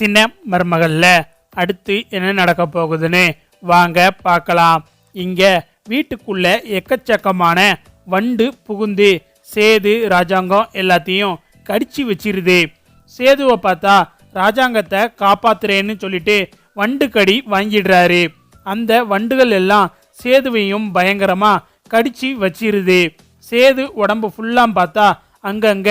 சின்ன மருமகளில். அடுத்து என்ன நடக்க போகுதுன்னு? வாங்க பார்க்கலாம். இங்க வீட்டுக்குள்ள எக்கச்சக்கமான வண்டு புகுந்து சேது ராஜாங்கம் எல்லாத்தையும் கடிச்சு வச்சிருது. சேதுவை பார்த்தா ராஜாங்கத்தை காப்பாத்துறேன்னு சொல்லிட்டு வண்டு கடி வாங்கிடுறாரு. அந்த வண்டுகள் எல்லாம் சேதுவையும் பயங்கரமா கடிச்சு வச்சிருது. சேது உடம்பு ஃபுல்லாம் பார்த்தா அங்கங்க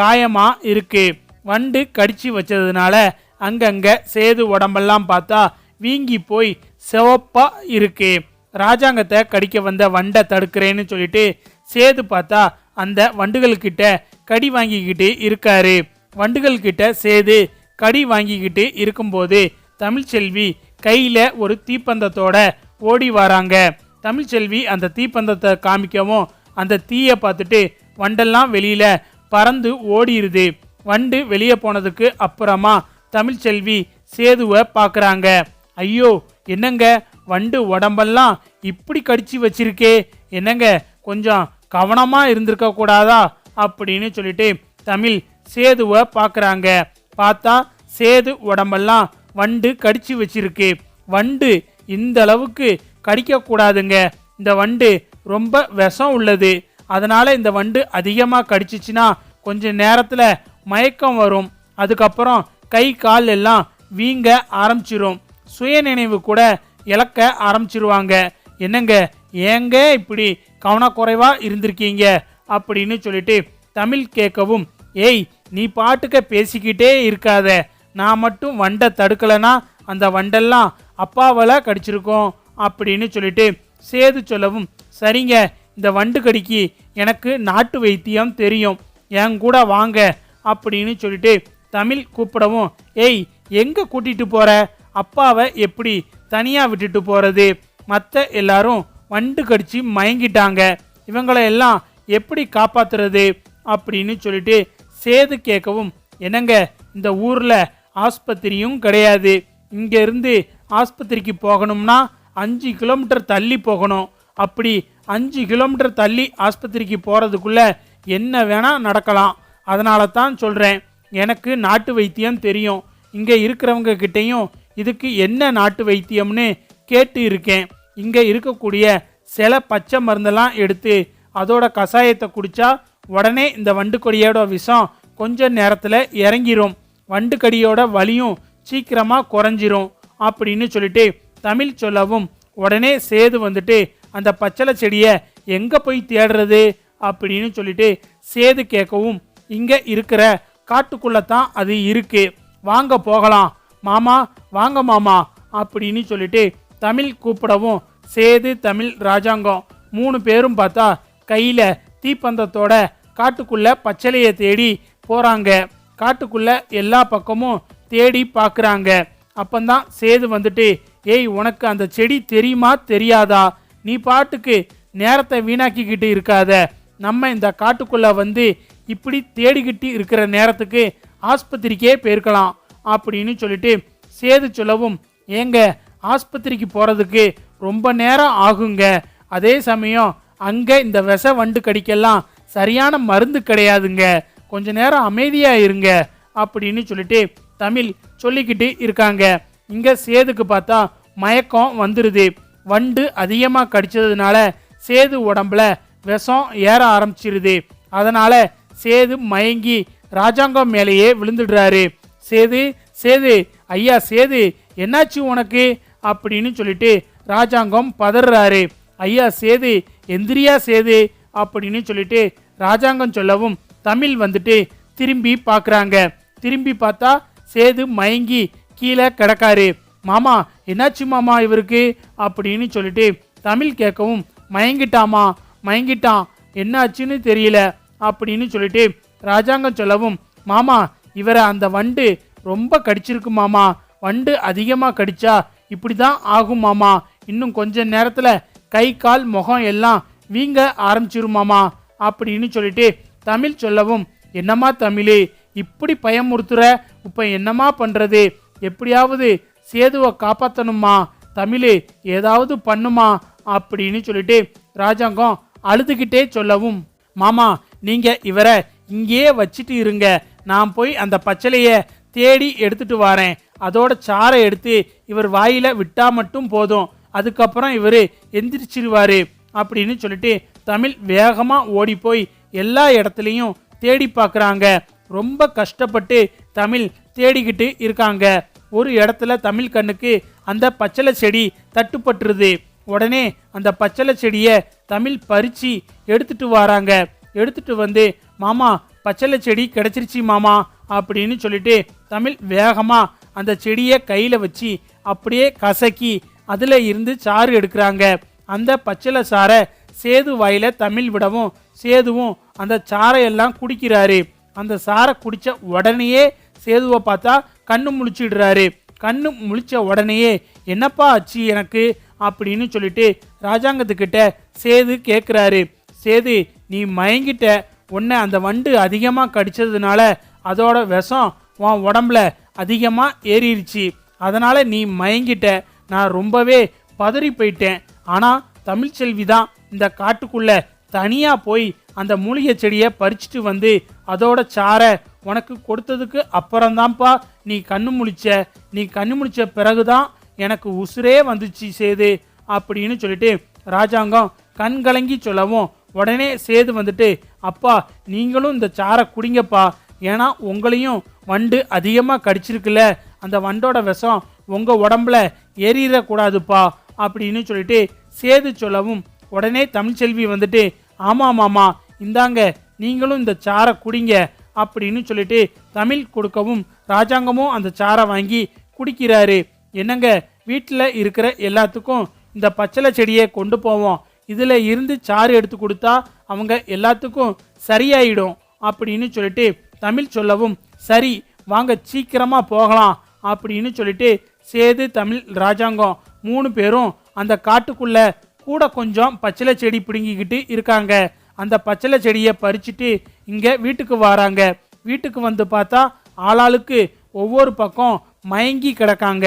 காயமா இருக்கு. வண்டு கடிச்சு வச்சதுனால அங்கங்கே சேது உடம்பெல்லாம் பார்த்தா வீங்கி போய் சிவப்பாக இருக்கு. ராஜாங்கத்தை கடிக்க வந்த வண்டை தடுக்கிறேன்னு சொல்லிட்டு சேது பார்த்தா அந்த வண்டுகள்கிட்ட கடி வாங்கிக்கிட்டு இருக்காரு. வண்டுகள்கிட்ட சேது கடி வாங்கிக்கிட்டு இருக்கும்போது தமிழ்ச்செல்வி கையில் ஒரு தீப்பந்தத்தோட ஓடி வராங்க. தமிழ்ச்செல்வி அந்த தீப்பந்தத்தை காமிக்கவும் அந்த தீயை பார்த்துட்டு வண்டெல்லாம் வெளியில் பறந்து ஓடிடுது வண்டு வெளியே போனதுக்கு அப்புறமா தமிழ்ச்செல்வி சேதுவை பார்க்குறாங்க ஐயோ என்னங்க? வண்டு உடம்பெல்லாம் இப்படி கடிச்சு வச்சிருக்கே. என்னங்க? கொஞ்சம் கவனமாக இருந்திருக்க கூடாதா? அப்படின்னு சொல்லிட்டு தமிழ் சேதுவை பார்க்குறாங்க பார்த்தா சேது உடம்பெல்லாம் வண்டு கடிச்சு வச்சிருக்கு. வண்டு இந்த அளவுக்கு கடிக்கக்கூடாதுங்க இந்த வண்டு ரொம்ப விஷம் உள்ளது. அதனால் இந்த வண்டு அதிகமாக கடிச்சிச்சின்னா கொஞ்சம் நேரத்தில் மயக்கம் வரும். அதுக்கப்புறம் கை கால் எல்லாம் வீங்க ஆரம்பிச்சிரும். சுய நினைவு கூட இழக்க ஆரம்பிச்சிருவாங்க. என்னங்க ஏங்க இப்படி கவனக்குறைவா இருந்திருக்கீங்க? அப்படின்னு சொல்லிட்டு தமிழ் கேட்கவும் ஏய் நீ பாட்டுக்க பேசிக்கிட்டே இருக்காத. நான் மட்டும் வண்டை தடுக்கலைன்னா அந்த வண்டெல்லாம் அப்பாவில் கடிச்சிருக்கோம். அப்படின்னு சொல்லிட்டு சேது சொல்லவும் சரிங்க இந்த வண்டு கடிக்கு எனக்கு நாட்டு வைத்தியம் தெரியும். என் கூட வாங்க. அப்படின்னு சொல்லிட்டு தமிழ் கூப்பிடவும் ஏய் எங்கே கூட்டிகிட்டு போகிற அப்பாவை எப்படி தனியாக விட்டுட்டு போகிறது மற்ற எல்லாரும் வண்டு கடிச்சு மயங்கிட்டாங்க. இவங்களை எல்லாம் எப்படி காப்பாத்துறது? அப்படின்னு சொல்லிட்டு சேது கேட்கவும் என்னங்க இந்த ஊரில் ஆஸ்பத்திரியும் கிடையாது. இங்கேருந்து ஆஸ்பத்திரிக்கு போகணும்னா அஞ்சு கிலோமீட்டர் தள்ளி போகணும். அப்படி அஞ்சு கிலோமீட்டர் தள்ளி ஆஸ்பத்திரிக்கு போகிறதுக்குள்ளே என்ன வேணால் நடக்கலாம். அதனால தான் சொல்கிறேன் எனக்கு நாட்டு வைத்தியம் தெரியும். இங்கே இருக்கிறவங்க கிட்டேயும் இதுக்கு என்ன நாட்டு வைத்தியம்னு கேட்டு இருக்கேன். இங்கே இருக்கக்கூடிய சில பச்சை மருந்தெல்லாம் எடுத்து அதோட கஷாயத்தை குடித்தா உடனே இந்த வண்டுக்கொடியோட விஷம் கொஞ்ச நேரத்தில் இறங்கிரும். வண்டுக்கடியோட வலியும் சீக்கிரமாக குறைஞ்சிரும் அப்படின்னு சொல்லிட்டு தமிழ் சொல்லவும் உடனே சேது வந்துட்டு அந்த பச்சளை செடியை எங்கே போய் தேடுறது? அப்படின்னு சொல்லிட்டு சேது கேட்கவும் இங்கே இருக்கிற காட்டுக்குள்ளே தான் அது இருக்கு. வாங்க போகலாம். மாமா வாங்க மாமா அப்படின்னு சொல்லிட்டு தமிழ் கூப்பிடவும் சேது தமிழ் ராஜாங்கம் மூணு பேரும் பார்த்தா கையில் தீப்பந்தத்தோட காட்டுக்குள்ள பச்சலையை தேடி போகிறாங்க காட்டுக்குள்ள எல்லா பக்கமும் தேடி பார்க்குறாங்க அப்பந்தான் சேது வந்துட்டு ஏய் உனக்கு அந்த செடி தெரியுமா? தெரியாதா? நீ பாட்டுக்கு நேரத்தை வீணாக்கிக்கிட்டு இருக்காத. நம்ம இந்த காட்டுக்குள்ளே வந்து இப்படி தேடிக்கிட்டு இருக்கிற நேரத்துக்கு ஆஸ்பத்திரிக்கே போயிருக்கலாம் அப்படின்னு சொல்லிட்டு சேது சொல்லவும் ஏங்க ஆஸ்பத்திரிக்கு போகிறதுக்கு ரொம்ப நேரம் ஆகுங்க. அதே சமயம் அங்கே இந்த விஷ வண்டு கடிக்கெல்லாம் சரியான மருந்து கிடையாதுங்க. கொஞ்ச நேரம் அமைதியாக இருங்க அப்படின்னு சொல்லிட்டு தமிழ் சொல்லிக்கிட்டு இருக்காங்க. இங்கே சேதுக்கு பார்த்தா மயக்கம் வந்துடுது வண்டு அதிகமாக கடிச்சதுனால சேது உடம்புல விஷம் ஏற ஆரம்பிச்சிருது. அதனால் சேது மயங்கி ராஜாங்கம் மேலேயே விழுந்துடுறாரு. சேது சேது ஐயா சேது என்னாச்சு உனக்கு? அப்படின்னு சொல்லிட்டு ராஜாங்கம் பதறாரு. ஐயா சேது எந்திரியா சேது? அப்படின்னு சொல்லிட்டு ராஜாங்கம் சொல்லவும் தமிழ் வந்துட்டு திரும்பி பார்க்குறாங்க. திரும்பி பார்த்தா சேது மயங்கி கீழே கிடக்காரு. மாமா என்னாச்சு மாமா இவருக்கு? அப்படின்னு சொல்லிட்டு தமிழ் கேட்கவும் மயங்கிட்டாமா? மயங்கிட்டான். என்னாச்சுன்னு தெரியல. அப்படின்னு சொல்லிட்டு ராஜாங்கம் சொல்லவும் மாமா இவரை அந்த வண்டு ரொம்ப கடிச்சிருக்கு மாமா. வண்டு அதிகமாக கடிச்சா இப்படி தான் ஆகும் மாமா. இன்னும் கொஞ்ச நேரத்தில் கை கால் முகம் எல்லாம் வீங்க ஆரம்பிச்சிருமாமா அப்படின்னு சொல்லிட்டு தமிழ் சொல்லவும் என்னம்மா தமிழ் இப்படி பயமுறுத்துற? இப்போ என்னம்மா பண்ணுறது எப்படியாவது சேதுவை காப்பாற்றணுமா தமிழ் ஏதாவது பண்ணுமா? அப்படின்னு சொல்லிட்டு ராஜாங்கம் அழுதுகிட்டே சொல்லவும் மாமா நீங்கள் இவரை இங்கேயே வச்சுட்டு இருங்க. நான் போய் அந்த பச்சலையை தேடி எடுத்துட்டு வரேன். அதோட சாரை எடுத்து இவர் வாயில் விட்டால் மட்டும் போதும். அதுக்கப்புறம் இவர் எந்திரிச்சிருவார் அப்படின்னு சொல்லிட்டு தமிழ் வேகமாக ஓடி போய் எல்லா இடத்துலையும் தேடி பார்க்குறாங்க. ரொம்ப கஷ்டப்பட்டு தமிழ் தேடிக்கிட்டு இருக்காங்க. ஒரு இடத்துல தமிழ் கண்ணுக்கு அந்த பச்சளை செடி தட்டுப்பட்டுருது. உடனே அந்த பச்சளை செடியை தமிழ் பறித்து எடுத்துட்டு வராங்க. எடுத்துட்டு வந்து மாமா பச்சளை செடி கிடச்சிருச்சு மாமா அப்படின்னு சொல்லிட்டு தமிழ் வேகமாக அந்த செடியை கையில் வச்சு அப்படியே கசக்கி அதில் இருந்து சாறு எடுக்கிறாங்க. அந்த பச்சளை சாறை சேது வாயில் தமிழ் விடவும் சேதுவும் அந்த சாரையெல்லாம் குடிக்கிறாரு. அந்த சாறை குடித்த உடனேயே சேதுவை பார்த்தா கண்ணு முழிச்சிடுறாரு. கண்ணு முழிச்ச உடனேயே என்னப்பா ஆச்சு எனக்கு? அப்படின்னு சொல்லிட்டு ராஜாங்கத்துக்கிட்ட சேது கேட்குறாரு சேது நீ மயங்கிட்ட உன்னை அந்த வண்டு அதிகமாக கடிச்சதுனால அதோட விஷம் உன் உடம்புல அதிகமாக ஏறிடுச்சு அதனால் நீ மயங்கிட்ட. நான் ரொம்பவே பதறி போயிட்டேன் ஆனால் தமிழ்ச்செல்வி தான் இந்த காட்டுக்குள்ளே தனியாக போய் அந்த மூலிகை செடியை பறிச்சுட்டு வந்து அதோட சாரை உனக்கு கொடுத்ததுக்கு அப்புறம்தான்ப்பா நீ கண்ணு முழிச்ச. நீ கண்ணு முழிச்ச பிறகு தான் எனக்கு உசுரே வந்துச்சு சேது அப்படின்னு சொல்லிட்டு ராஜாங்கம் கண் கலங்கி சொல்லவும் உடனே சேது வந்துட்டு அப்பா நீங்களும் இந்த சாரை குடிங்கப்பா. ஏன்னா உங்களையும் வண்டு அதிகமாக கடிச்சிருக்குல்ல. அந்த வண்டோட விஷம் உங்கள் உடம்புல ஏறிடக்கூடாதுப்பா அப்படின்னு சொல்லிட்டு சேது சொல்லவும் உடனே தமிழ்ச்செல்வி வந்துட்டு ஆமாம் மாமா இந்தாங்க நீங்களும் இந்த சாரை குடிங்க அப்படின்னு சொல்லிட்டு தமிழ் கொடுக்கவும் ராஜாங்கமும் அந்த சாரை வாங்கி குடிக்கிறாரு. என்னங்க வீட்டில் இருக்கிற எல்லாத்துக்கும் இந்த பச்சளை செடியை கொண்டு போவோம். இதில் இருந்து சாறு எடுத்து கொடுத்தா அவங்க எல்லாத்துக்கும் சரியாயிடும் அப்படின்னு சொல்லிட்டு தமிழ் சொல்லவும் சரி வாங்க சீக்கிரமாக போகலாம் அப்படின்னு சொல்லிட்டு சேது தமிழ் ராஜாங்கம் மூணு பேரும் அந்த காட்டுக்குள்ளே கூட கொஞ்சம் பச்சிலை செடி பிடுங்கிக்கிட்டு இருக்காங்க. அந்த பச்சிலை செடியை பறிச்சுட்டு இங்கே வீட்டுக்கு வராங்க. வீட்டுக்கு வந்து பார்த்தா ஆளாளுக்கு ஒவ்வொரு பக்கம் மயங்கி கிடக்காங்க.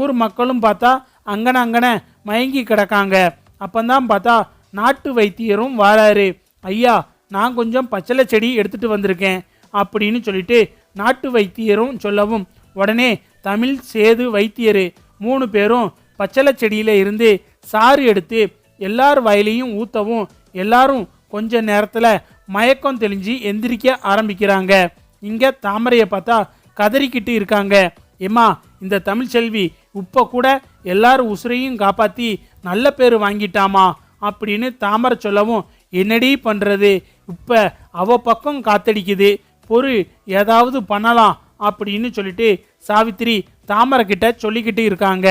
ஊர் மக்களும் பார்த்தா அங்கன அங்கன மயங்கி கிடக்காங்க. அப்போந்தான் பார்த்தா நாட்டு வைத்தியரும் வராரு. ஐயா நான் கொஞ்சம் பச்சளை செடி எடுத்துகிட்டு வந்திருக்கேன் அப்படின்னு சொல்லிட்டு நாட்டு வைத்தியரும் சொல்லவும் உடனே தமிழ் சேது வைத்தியர் மூணு பேரும் பச்சளை செடியில இருந்து சாறு எடுத்து எல்லார் வயலையும் ஊற்றவும் எல்லாரும் கொஞ்ச நேரத்தில் மயக்கம் தெளிஞ்சு எந்திரிக்க ஆரம்பிக்கிறாங்க. இங்கே தாமரையை பார்த்தா கதறிக்கிட்டு இருக்காங்க. ஏம்மா இந்த தமிழ் செல்வி கூட எல்லார் உசுரையும் காப்பாற்றி நல்ல பேர் வாங்கிட்டாமா அப்படின்னு தாமரை சொல்லவும் என்னடி பண்ணுறது இப்போ அவ பக்கம் காத்தடிக்குது. பொறு ஏதாவது பண்ணலாம். அப்படின்னு சொல்லிட்டு சாவித்திரி தாமரை கிட்ட சொல்லிக்கிட்டு இருக்காங்க.